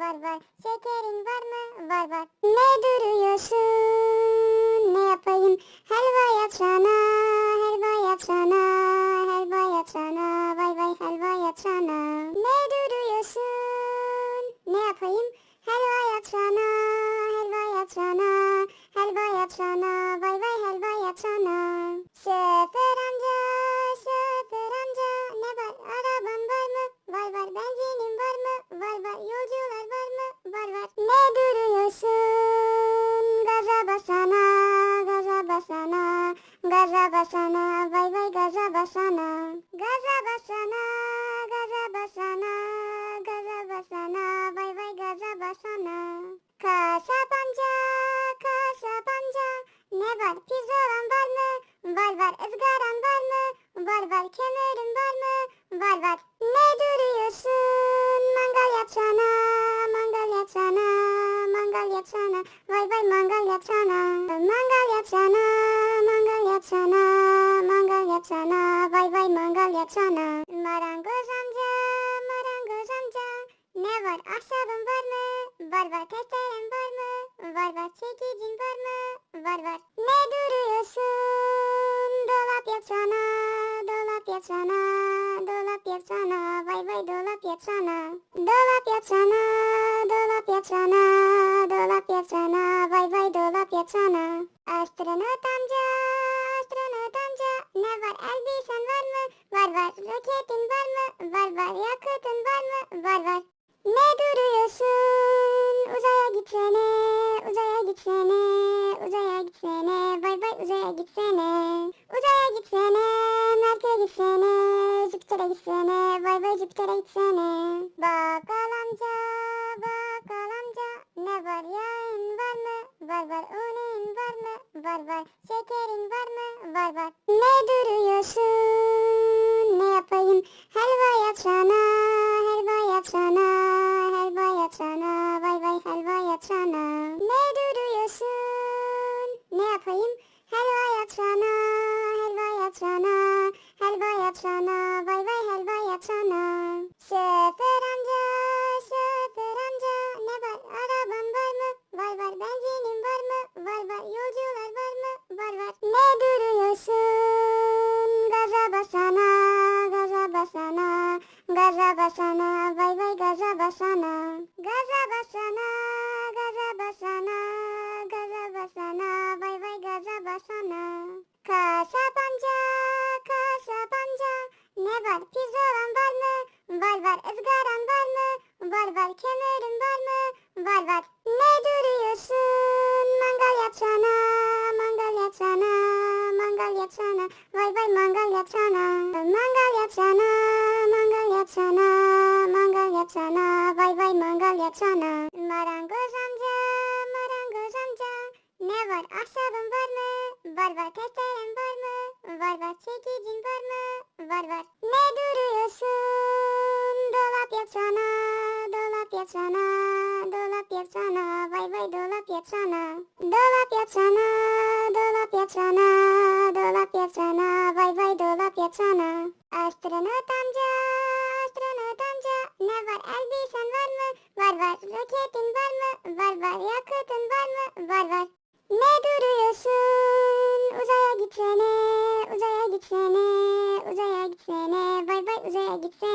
var var. Şekerin var mı? Var var. Ne duruyorsun? Ne yapayım? Helva yapsana, helva yapsana, helva yapsana. Vay vay helva yapsana. Ne duruyorsun? Ne yapayım? Helva yapsana, helva helva mangal yapsana. Mangal yapsana, mangal yapsana, mangal yapsana. Vay vay mangal yapsana. Marangoz amca, marangoz amca. Ne var? Ahşabın var mı? Var var. Testeren var mı? Var var. Çekicin var mı? Var var. Ne duruyorsun? Dolap yapsana, dolap yapsana, dolap yapsana. Vay vay dolap yapsana. Dolap yapsana, dolap yapsana, dolap yapsana. Astronot amca, astronot amca. Ne var? Elbisen var mı? Var var. Roketin var mı? Var var. Yakıtın var mı? Var var. Ne duruyorsun? Uzaya gitsene, uzaya gitsene, uzaya gitsene, vay vay uzaya gitsene. Uzaya gitsene, Merkür'e gitsene, Jüpiter'e gitsene, vay vay Jüpiter'e gitsene. Bakkal Var var. Şekerin Var var. Testeren var mı? Var var. Çekicin var mı? Var var. Ne duruyorsun? Dolap yapsana, dolap yapsana, dolap yapsana. Vay vay dolap yapsana. Dolap yapsana, dolap yapsana, dolap yapsana. Vay vay dolap yapsana. Astronot amca, astronot amca. Ne var? Elbisen var mı? Var var. Roketin var mı? Var var. Yakıtın var mı? Var var. Ne duruyorsun? Uzaya gitsene, uzaya gitsene, uzaya gitsene, vay vay uzaya gitsene.